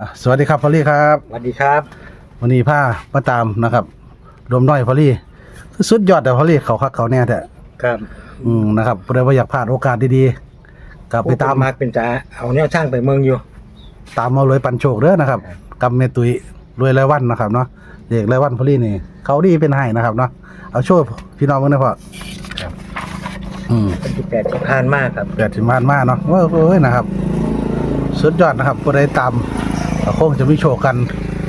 อะสวัสดีครับพอลลี่ครับ สวัสดีครับ วันนี้ผ้ามาตามนะครับรวมน้อยพอลลี่คือสุดยอดแต่พอลลี่เขาคักเขาแน่แต่ครับอืมนะครับเพราะว่าอยากพลาดโอกาสดีๆกลับไปตามมากเป็นจ่าเอาแนวช่างไปเมืองอยู่ ตามมาเลยปันโชคเด้อนะครับครับกับเมตุยรวยรายวันนะครับเนาะเด็กรายวันพอลลี่นี่เขาดีเป็นให้นะครับเนาะเอาโชว์พี่น้องเพิ่นนะพ่อครับ อืมเป็นที่แปดที่ผ่านมากครับแปดสิบมานมาเนาะเว้ยเว้ยนะครับ สุดยอดนะครับผู้ใดตาม ก็คงจะมีโชคกัน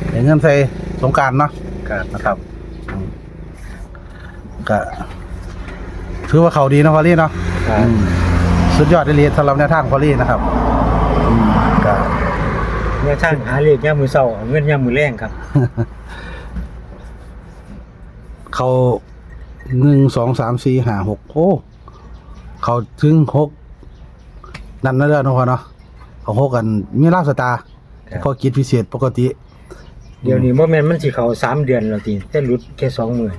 ให้เงินใส่สงกรารเนาะครับนะครับอืมก็ถือว่าเขาดีนะพอลี่เนาะ ครับอืมสุดยอดได้เรียนสำหรับแนวทางพอลี่นะครับอืมก็แนวช่างหาเลขย่ามมือเศร้าเอาเงินย่ามมือแรงครับ เขาหนึ่งสองสามสี่ห้าหกโอ้ เขาถึงหกนั่นนั่นเด้อเนาะพ่อเนาะเขาหกกันมีลาบสตาร์ ครับพอกิจพิเศษปกติเดี๋ยวนี้โมเมนต์มันสิเขาสามเดือนแล้วทีแต่หลุดแค่สองหมื่น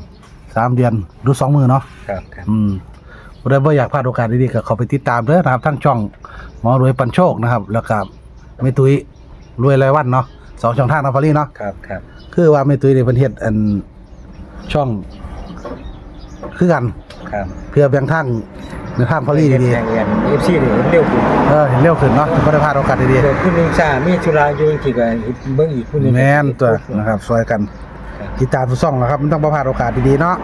สามเดือนดูสองมือเนาะครับครับ อืมบ่ได้บ่อยากพลาดโอกาสดีๆก็เข้าไปติดตามเด้อนะครับทั้งช่องหมอรวยปันโชคนะครับ แล้วก็แม่ตุ้ยรวยรายวันเนาะสองช่องทางนะพอลี่เนาะ ครับครับ คือว่าแม่ตุ้ยในประเทศอันช่องคือกัน ครับ เพื่อแบ่งทาง ในทางพอลี่ดีแข่งกันเอฟซีนี่เร็วขึ้นๆเออเห็นเร็วขึ้นเนาะบ่ได้พลาดโอกาสดีเดี๋ยวผู้หนึงซามีธุระอยู่ที่ก็เบิ่งอีกผู้หนึงๆแม่นตัวนะครับซอยกันครับติดตามทุกช่องนะครับมันต้องบ่พลาดโอกาสดีๆเนาะ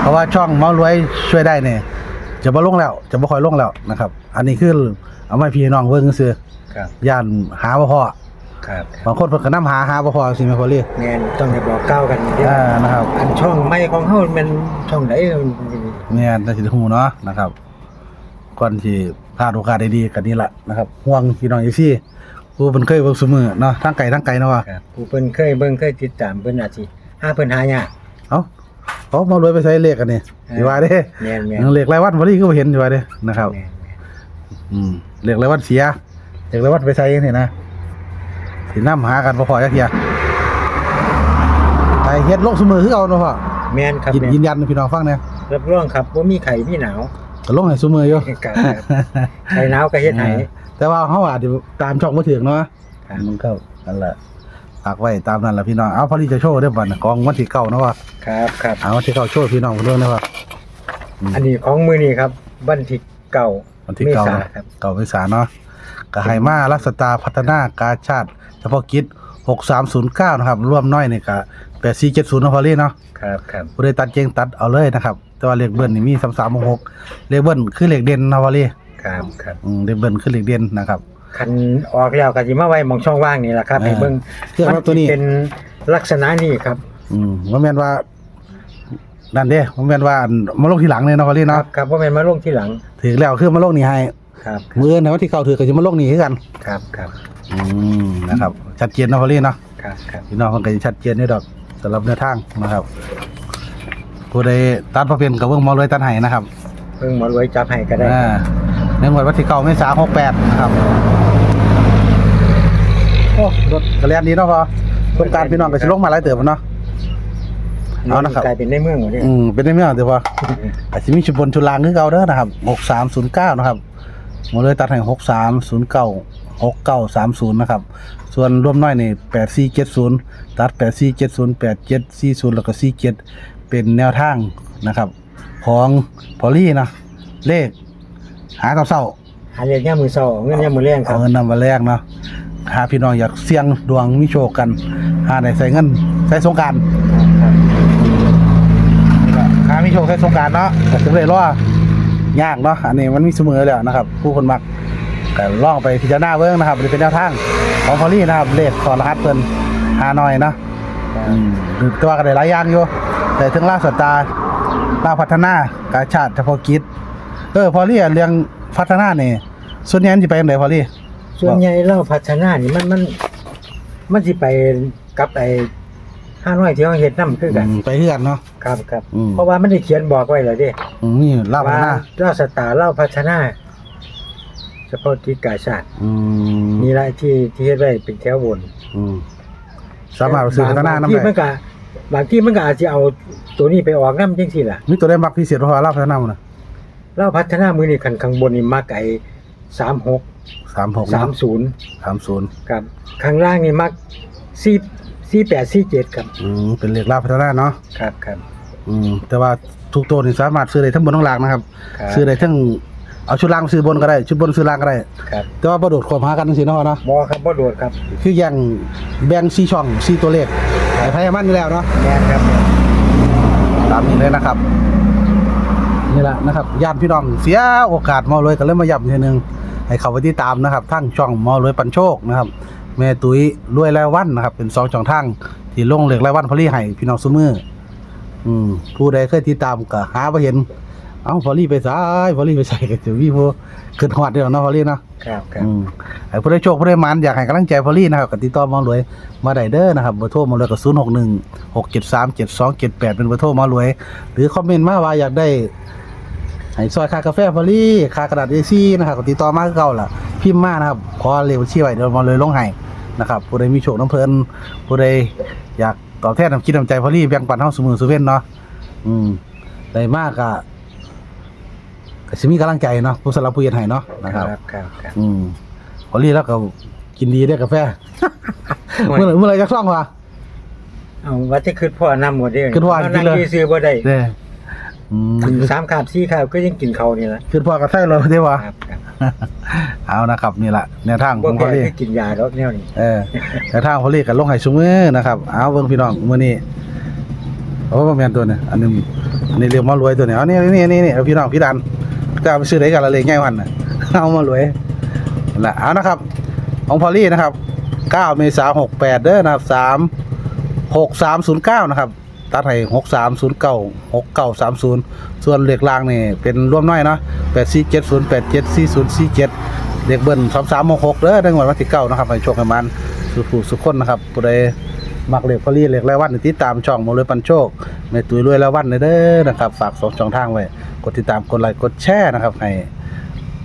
เพราะว่าช่องหมอรวยช่วยได้เนี่ยจะบ่ลงแล้ว จะบ่ค่อยลงแล้วนะครับ อันนี้คือเอามาให้พี่น้องเบิ่งซื่อครับย่านหาบ่พอ ครับครับบางคนเพิ่นก็นำหาหาบ่พอสิแม่นพอลี่ แม่นต้องได้บอกกล่าวกันเด้ออ่านะครับ อันช่องใหม่ของเฮามันช่องไหนเนี่ยน่าสิฮู้เนาะนะครับก่อนที่พลาดโอกาสดีๆกันนี่ล่ะนะครับห่วงพี่น้องอีซี่ผู้เพิ่นเคยเบิ่งซุมื้อเนาะทางไกลทางไกลเนาะว่าครับผู้เพิ่นเคยเบิ่งเคยติดตามเพิ่นอาจสิหาเพิ่นหายากเอ้าเอามารวยไปใช้เลขกันนี่สิว่าเด้แม่นๆแม่นยังเลขรายวันพอลี่ก็บ่เห็นสิว่าเด้นะครับอืมเลขรายวันเสียเลขรายวันไปใช้นี่นะ สินำหากันบ่พอจักเที่ยไปเฮ็ดลงซุมื้อคือเอาเนาะพ่อแม่นครับยืนแม่นยืนยันให้พี่น้องฟังแหน่รับรองครับบ่มีไข้มีหนาวก็ลงให้ซุมื้ออยู่ ครับไข้หนาวก็เฮ็ดให้ แต่ว่าเขาอาจจะตามช่องมาถึงเนาะครับ มันก็นั่นแหละฝากไว้ตามนั้นแหละพี่น้องเอาพอดีจะโชว์ได้อบ่นะกองวันที่เก้านะว่าครับครับ เอาวันที่เก้าโชว์พี่น้องเรื่องนะว่าอันนี้ของมื้อนี้ครับวันที่เก้าวันที่เก้าเมษานะครับ เก้าเมษาเนาะก็ให้มารักสตาพัฒนากาชาติ เฉพาะกิจ6309นะครับร่วมน้อยนี่ก็8470นะพอลี่เนาะครับครับผู้ใดตัดเจงตัดเอาเลยนะครับ แต่ว่าเลขเบิ้ลนี่มี3366เลขเบิ้ลคือเลขเด่นนะพอลี่ครับครับอืมเลขเบิ้ลคือเลขเด่นนะครับ คันออกแล้วก็สิมาไว้หมองช่องว่างนี่ล่ะครับอ่าให้เบิ่งเครื่องรับตัวนี้ มัสิเป็นลักษณะนี้ครับอืมบ่แม่นว่านั่นเด้บ่แม่นว่าอันมาลงทีหลังเลยเนาะพอลี่คเนาะรับครับบ่แม่นมาลงทีหลังถือแล้วคือมาลงนี่ให้ครับมืออนนะว่าที่เขาถือก็จะมาลงนี่คือกัน ครับครับ อืมนะครับ ชัดเจนเนาะพอลี่เนาะพี่น้องคนก็สิชัดเจนได้ดอกสำหรับเนื้อทางนะครับผู้ใดตัดพระเพียนกับเบื้องมอรวยตัดให้นะครับเพิ่งมอนไว้จับให้ก็ได้อ่ในหมวดวัตถิเก่าไม่สามหกแปดนะครับโอ้รถกระเลียนนี้เนาะพอต้องการพี่น้องก็จะลงมาหลายเติบเนาะ เอานะครับ กลายเป็นในเมืองเหรอเนี่ยอืมเป็นไดเมืองเดี๋ยวพอ อาจจะมีชุดบนชุดลางคือเก่าเด้อนะครับหกสามศูนย์เก้านะครับหมอเลยตัดให้หกสามศูนย์เก่า หกเก้าสามศูนย์นะครับ ส่วนรวมน้อยนี่แปดสี่เจ็ดศูนย์ตัดแปดสี่เจ็ดศูนย์แปดเจ็ดสี่ศูนย์แล้วก็สี่เจ็ดเป็นแนวทางนะครับ ของพอลี่นะเลข หากับเศร้าหาเรียกย่ามมือเศร้าเงินย่ามมือแรงครัเอาบเงินนำมาแลกเนาะหาพี่น้องอยากเสี่ยงดวงมีโชคกัน หาได้ใส่เงินใส่สงกรารครับหามีโชคใช้สงกรารเนาะก็ถึงเลยรอยากเนาะอันนี้มันมีเสมอแล้วนะครับ ผู้คนมัก แต่ลองไปพิจารณาเบิ่งนะครับนี่เป็นแนวทางของพอลี่นะครับเลขขอรหัสเพิ่นหาหน่อยเนาะอืมหรือตัวก็ได้หลายอย่างอยู่แต่ถึงล่าสตาร์ล่าพัฒนากาชาติเฉพาะกิจเออพอลี่อะเรื่องพัฒนานี่ส่วนใหญ่มันสิไปจังไดพอลี่ส่วนใหญ่เราพัฒนานี่มันมันมันสิไปกับไอ้ห้าน้อยที่เขาเฮ็ดนำคือกันอืมไปเฮือนเนาะครับครับอืมเพราะว่ามันได้เขียนบอกไว้แล้วเด้อืมนี่ล่าพัฒนาเล่าสตาร์เล่าพัฒนา เฉพาะกิจกาชาติอืมนี่ละที่ที่เฮ็ดไว้เป็นแถวบนอืมสามารถซื้อพัฒนาบางนำที่ได้มันก็บางที่มันก็อาจจะเอาตัวนี้ไปออกนำจังซี่ล่ะมีตัวได้มักพิเศษเพราะว่าล่าพัฒนามันนะเล่าพัฒนามือนี่คันข้างบนนี่มักไอ้36สามหกสามศูนย์สามศูนย์ครับข้างล่างนี่มักสี่สี่แปดสี่เจ็ดครับอืมเป็นเลขลาภพัฒนาเนาะครับครับอืมแต่ว่าทุกตัวนี่สามารถซื้อได้ทั้งบนทั้งล่างนะครับ ครับซื้อได้ทั้ง เอาชุดล่างซื้อบนก็ได้ ชุดบนซื้อล่างก็ได้ ครับแต่ว่าประโดดความหากันจังซี่เนาะเนาะบอครับบ่โดดครับคืออย่างแบ่งสี่ช่องสี่ตัวเลขไอ้ไพ่มันอยู่แล้วเนาะแม่นครับตามนี้เลยนะครับนี่แหละนะครับญาติพี่น้องเสียโอกาสเมาเลยก็เลยมาย้ำทีนึงให้เขาไปติดตามนะครับทั้งช่องเมาเลยปันโชคนะครับแม่ตุ้ยรวยรายวันนะครับ เป็นสองช่องทางที่ลงเหล็กรายวันพอลี่ให้พี่น้องซุมืออืมผู้ใดเคยติดตามก็หาบ่เห็น เอ้าพอลี่ไปซ้ายพอลี่ไปใส่ก็จะมีผู้ขึ้นฮอดเด้อเนาะพอลี่เนาะครับครับอืมไอ้ผู้ได้โชคผู้ได้หมันอยากให้กำลังใจพอลี่นะครับก็ติดต่อหมารวยมาได้เด้อนะครับเบอร์โทรหมารวยก็061 673 7278เป็นเบอร์โทรหมารวย หรือคอมเมนต์มาว่าอยากได้ให้ซอยค่ากาแฟพอลี่ค่ากระดาษ A4 นะครับก็ติดต่อมาคือเก่าล่ะพิมพ์มานะครับขอเลขบัญชีไว้เดี๋ยวหมารวยลงให้นะครับผู้ใดมีโชคน้ำเพลินผู้ใดอยากตอบแทนน้ำคิดน้ำใจพอลี่แบ่งปันเฮาเสมอสุเว้นเนาะอืมได้มากก็ ก็สิมีกำลังใจเนาะผู้สำหรับผู้เฮ็ดให้เนาะนะครับ ครับครับอืมพอลี่แล้วก็กินดีได้กาแฟ เมื่อไหร่เมื่อไหรจะคล่องวะ เอาว่าจะขึ้นพ่อนำหมดเด้ขึ้นพ่อเากินเลยงซื้อบ่ได้เด้อืมถึงสามขาบสี่ขาบก็ยังกินเขาวนี่แหละคือพอกระไส้เราได้วะครับครับเอานะครับนี่แหละแนวทางขบ่องพแพ้อลี่คือกินยาดอกแนวนี้ เออแนวทางพอลี่กับลงไห้ชุมือนะครับเอาเบิ่งพี่น้องมื้อนี้โอ้บ่แม่นตัวเนี่ยอันนี้อันนี้เรียกมารวยตัวเนี่ยเอานี่นี่นี่นี่เอาพี่น้องพี่ดัน จะไปซื้อได้กันละเลยง่ายวันน่ะเอามารวยนะเอานะครับ ของพอลี่นะครับ9เมษายน68เด้อนะครับ3 6309นะครับตัดให้6309 6930ส่วนเหลขล่างนี่เป็นร่วมน้อยเนาะ8470 874047เลขเบิ้ล3366เด้อในงวดวันที่9นะครับให้โชคให้มันสุขสุขคนนะครับผู้ใด มักเลขพอลี่เลขรายวันนี่ติดตามช่องมาเลยปันโชคแม่ตุ้ยรวยรายวันเด้อนะครับฝากสองช่องทางไว้กดติดตามกดไลค์กดแชร์นะครับให้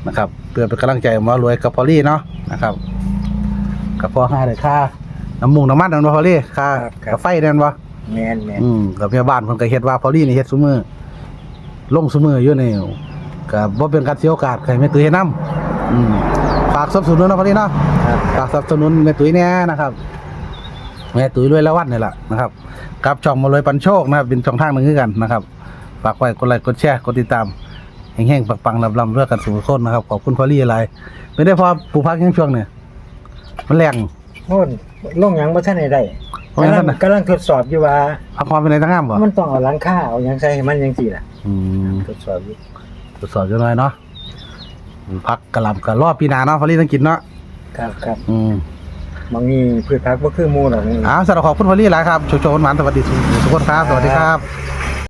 นะครับเพื่อเป็นกำลังใจมารวยกับพอลี่เนาะนะครับกับพ่อห้าเลยค่าน้ำมุงน้ำมันนั่นบ่พอลี่ค่ากับไฟนั่นบ่แม่นแม่นอืมกับพยาบาลเพิ่นก็เฮ็ดว่าพอลี่นี่เฮ็ดซุมื้อลงซุมื้ออยู่นี่ก็บ่เป็นการเสียโอกาสให้แม่ตุ้ยเฮ็ดนํอืมฝากสนับสนุนเนาะพอลี่เนาะครับฝากสนับสนุนแม่ตุ้ยแน่นะครับ แม่ตุ้ยรวยละวันนี่แหละนะครับกับช่องมาเลยปันโชคนะครับเป็นช่องทางหนึงคือกันนะครับฝากไว้กดไลค์กดแชร์กดติดตามแห้งๆปังๆลำๆเรื่องกันสู่คนนะครับขอบคุณพอลี่อะไรไม่ได้พอปลูกพักยังช่วงเนี่ยมันแรงโน่นลงหยังบ่ทันได้ได้บ่ทันกำลังได้กำลังทดสอบอยู่ว่าเอาความเป็นในตั้งงามบ่มันต้องเอาหลังคาเอาหยังใส่ให้มันจังซี่ล่ะอืมทดสอบอยู่ตรวจสอบจังหน่อยเนาะพักกระหลำกระรอบปีหนาเนาะพอลี่ต้องกินเนาะครับครับอืม บางนี่พืชพักบ่คือหมู่ดอกนี่ อ้าวสำหรับขอบคุณพอลี่หลายครับโชว์ๆหวานๆสวัสดีทุกคนครับ สวัสดีครับ